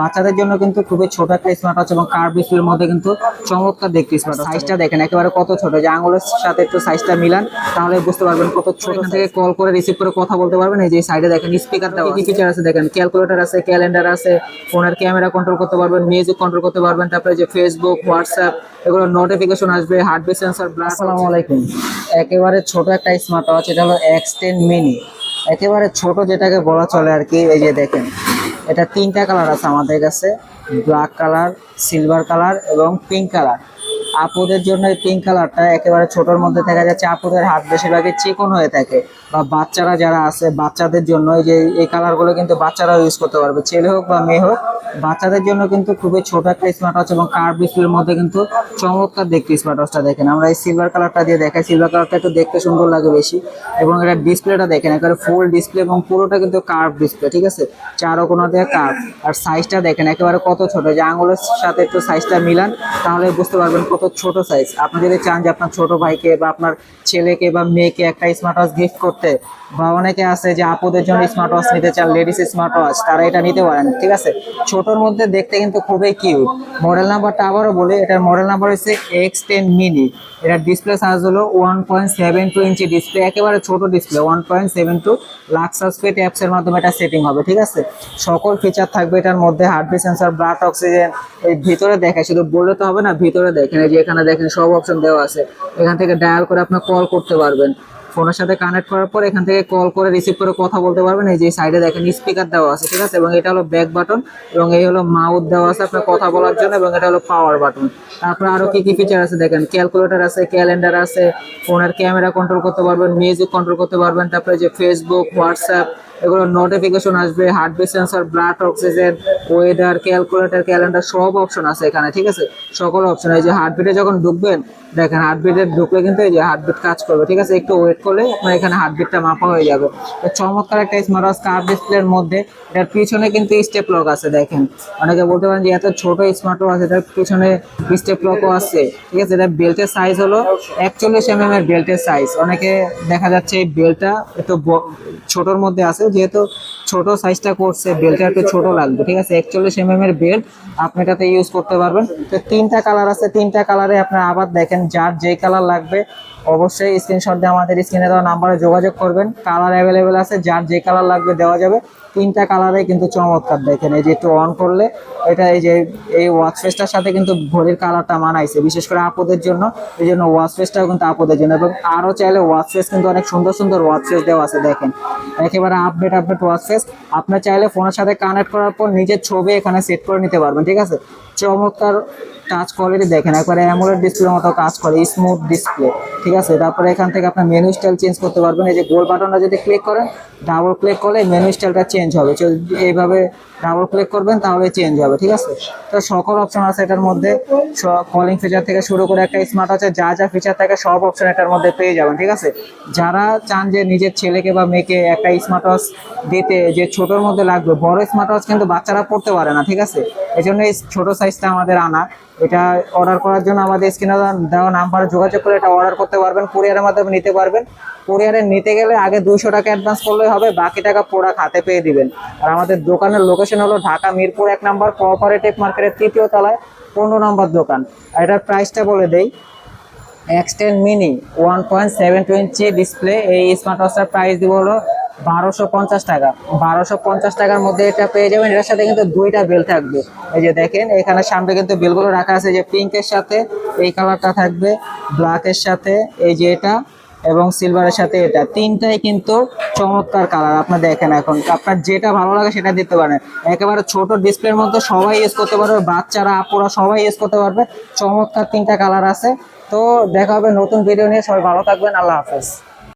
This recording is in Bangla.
বাচ্চাদের জন্য কিন্তু খুবই ছোট একটা স্মার্ট ওয়াচ এবং কার ডিসপ্লের মধ্যে কিন্তু চমৎকার দেখতে স্মার্ট ওয়াচ সাইজটা দেখেন একেবারে কত ছোট। যে আঙুলের সাথে একটু সাইজটা মিলান তাহলে বুঝতে পারবেন কত ছোট থেকে কল করে রিসিভ করে কথা বলতে পারবেন। এই যে সাইডে দেখেন স্পিকার দেওয়া কি ফিচার আছে। দেখেন? ক্যালকুলেটর আছে ক্যালেন্ডার আছে ফোনের ক্যামেরা কন্ট্রোল করতে পারবেন মিউজিক কন্ট্রোল করতে পারবেন তারপরে যে ফেসবুক হোয়াটসঅ্যাপ এগুলো নোটিফিকেশন আসবে হার্টবিট সেন্সর ব্লাড আসসালামু আলাইকুম। একেবারে ছোট একটা স্মার্ট ওয়াচ এটা হলো এক্স টেন মিনি একেবারে ছোট যেটাকে বলা চলে আর কি এই যে দেখেন। এটা তিনটা কালার আছে আমাদের কাছে। ব্ল্যাক কালার সিলভার কালার এবং পিঙ্ক কালার। আপুদের জন্য এই পিঙ্ক কালারটা একেবারে ছোটর মধ্যে দেখা যাচ্ছে, আপুদের হাত বেশিরভাগই চিকন হয়ে থাকে। বা বাচ্চারা যারা আছে, বাচ্চাদের জন্য এই যে এই কালারগুলো কিন্তু বাচ্চারাও ইউজ করতে পারবে। ছেলে হোক বা মেয়ে হোক, বাচ্চাদের জন্য কিন্তু খুবই ছোট একটা স্মার্ট ওয়াচ এবং কার ডিসপ্লের মধ্যে কিন্তু চমৎকার দেখতে স্মার্ট ওয়াচটা দেখেন। আমরা এই সিলভার কালারটা দিয়ে দেখাই। সিলভার কালারটা একটু দেখতে সুন্দর লাগে বেশি। এবং এটা ডিসপ্লেটা দেখেন, একেবারে ফুল ডিসপ্লে এবং পুরোটা কিন্তু কার্ভ ডিসপ্লে ঠিক আছে? চারো কোনো দিয়ে কার্ভ আর সাইজটা দেখেন, একেবারে কত ছোট। যে আঙুলের সাথে একটু সাইজটা মিলান, তাহলে বুঝতে পারবেন কত ছোট সাইজ আপনি যদি চান যে আপনার ছোট ভাইকে বা আপনার ছেলেকে বা মেয়েকে একটা স্মার্ট ওয়াচ গিফট করতে, বা অনেকে আছে যে আপুদের জন্য স্মার্ট ওয়াচ নিতে চান লেডিস স্মার্ট ওয়াচ তারা এটা নিতে পারেন, ঠিক আছে? ছোটর মধ্যে দেখতে কিন্তু খুবই কিউট মডেল নাম্বারটা আবারও বলি, এটার মডেল নাম্বার হচ্ছে এক্স টেন মিনি এটার ডিসপ্লে সাইজ হলো one point seven two inch display একেবারে ছোট display one point seven two লাক্সাস fit অ্যাপসের মাধ্যমে এটা সেটিং হবে, ঠিক আছে? সকল ফিচার থাকবে এটার মধ্যে হার্টবিট সেন্সর ব্লাড অক্সিজেন এই ভিতরে দেখায় শুধু বললে তো হবে না, ভিতরে দেখেন, এই যে এখানে দেখেন, সব অপশন দেওয়া আছে। এখান থেকে ডায়াল করে আপনি কল করতে পারবেন। ফোনের সাথে কানেক্ট করার পর এখান থেকে কল করে রিসিভ করে কথা বলতে পারবেন। এই যে সাইডে দেখেন স্পিকার দেওয়া আছে, ঠিক আছে? এবং এটা হলো ব্যাক বাটন এবং এই হলো মাউথ দেওয়া আছে আপনার কথা বলার জন্য এবং এটা হলো পাওয়ার বাটন তারপরে আরও কি কি ফিচার আছে দেখেন? ক্যালকুলেটর আছে ক্যালেন্ডার আছে ফোনের ক্যামেরা কন্ট্রোল করতে পারবেন মিউজিক কন্ট্রোল করতে পারবেন, তারপরে যে ফেসবুক হোয়াটসঅ্যাপ এগুলো নোটিফিকেশন আসবে heartbeat sensor blood oxygen weather calculator calendar সব অপশন আছে এখানে, ঠিক আছে? সকল অপশন এই যে হার্টবিটে যখন ঢুকবেন, দেখেন হার্টবিটে ঢুকলে কিন্তু এই যে হার্টবিট কাজ করবে, ঠিক আছে? একটু ওয়েট করলে আপনার এখানে হার্টবিটটা মাপা হয়ে যাবে। চমৎকার একটা স্মার্ট ওয়াচ কার ডিসপ্লের মধ্যে, এটার পিছনে কিন্তু স্টেপ লক আছে, দেখেন। অনেকে বলতে পারেন যে এত ছোট স্মার্ট ওয়াচ এটার পিছনে স্টেপ লকও আছে, ঠিক আছে? এটা বেল্টের সাইজ হলো একচল্লিশ এম এম এর বেল্টের সাইজ অনেকে দেখা যাচ্ছে এই বেল্টটা একটু ছোটর মধ্যে আছে যেহেতু ছোট সাইজটা করছে বেল্টটা একটু ছোট লাগবে, ঠিক আছে? একচল্লিশ এম এর বেল্ট আপনি এটাতে ইউজ করতে পারবেন। তো তিনটা কালার আছে, তিনটা কালারে আপনার আবার দেখেন যার যে কালার লাগবে, অবশ্যই স্ক্রিনশট দিয়ে আমাদের স্ক্রিনে দেওয়া নাম্বারে যোগাযোগ করবেন। কালার অ্যাভেলেবেল আছে, যার যে কালার লাগবে দেওয়া যাবে। তিনটা কালারে কিন্তু চমৎকার দেখেন, এই যে একটু অন করলে এটা এই যে, এই ওয়াচ ফেসটার সাথে কিন্তু ঘড়ির কালারটা মানাইছে, বিশেষ করে আপুদের জন্য। এই জন্য ওয়াচ ফেসটাও কিন্তু আপুদের জন্য। এবং আরও চাইলে ওয়াচ ফেস কিন্তু অনেক সুন্দর সুন্দর ওয়াচ ফেস দেওয়া আছে, দেখেন। একেবারে আপডেট আপডেট ওয়াচ ফেস আপনার চাইলে ফোনের সাথে কানেক্ট করার পর নিজের ছবি এখানে সেট করে নিতে পারবেন, ঠিক আছে? চমৎকার টাচ কোয়ালিটি দেখেন, একবারে অ্যামোলেড ডিসপ্লের মতো কাজ করে স্মুথ ডিসপ্লে ঠিক আছে? তারপরে এখান থেকে আপনার মেনু স্টাইল চেঞ্জ করতে পারবেন। এই যে গোল বাটনটা যদি ক্লিক করেন ডাবল ক্লিক করলে মেনু স্টাইলটা চেঞ্জ হবে। এইভাবে ডাবল ক্লিক করবেন, তাহলে চেঞ্জ হবে। ঠিক আছে? তো সকল অপশন আছে এটার মধ্যে। কলিং ফিচার থেকে শুরু করে একটা স্মার্ট আছে যা যা ফিচার থাকে সব অপশন এটার মধ্যে পেয়ে যাবেন, ঠিক আছে? যারা চান যে নিজের ছেলেকে বা মেয়েকে একটা স্মার্ট ওয়াচ দিতে, যে ছোটোর মধ্যে লাগবে, বড় স্মার্ট ওয়াচ কিন্তু বাচ্চারা পড়তে পারে না, ঠিক আছে? এই জন্য এই ছোটো সাইজটা আমাদের আনা। এটা অর্ডার করার জন্য আমাদের স্ক্রিনে দেওয়া নাম্বারে যোগাযোগ করে এটা অর্ডার করতে পারবেন কুরিয়ারের মাধ্যমে নিতে পারবেন। কুরিয়ারে নিতে গেলে আগে দুইশো টাকা অ্যাডভান্স করলেই হবে, বাকি টাকা প্রোডাক্ট হাতে পেয়ে দিবেন। আর আমাদের দোকানের লোকেশন হলো ঢাকা মিরপুর এক নম্বর কোঅপারেটিভ মার্কেটের তৃতীয় তলায় পনেরো নম্বর দোকান। আর এটার প্রাইসটা বলে দেই X ten mini one point seven two inch display এই স্মার্ট ওয়াচটার প্রাইস দিব হলো বারোশো পঞ্চাশ টাকা। বারোশো পঞ্চাশ টাকার মধ্যে এটা পেয়ে যাবেন। এটার সাথে কিন্তু দুইটা বেল থাকবে। এই যে দেখেন, এখানে সামনে কিন্তু রাখা আছে যে সাথে এই কালারটা থাকবে সাথে এই যে এটা, এবং সাথে এটা। তিনটাই কিন্তু চমৎকার কালার, আপনি দেখেন এখন। আপনার যেটা ভালো লাগে সেটা দিতে পারেন। একেবারে ছোট ডিসপ্লের মধ্যে সবাই ইউজ করতে পারবে, বাচ্চারা, আপুরা সবাই ইউজ করতে পারবে। চমৎকার তিনটা কালার আছে। তো দেখা হবে নতুন ভিডিও নিয়ে। সবাই ভালো থাকবেন। আল্লাহ হাফেজ।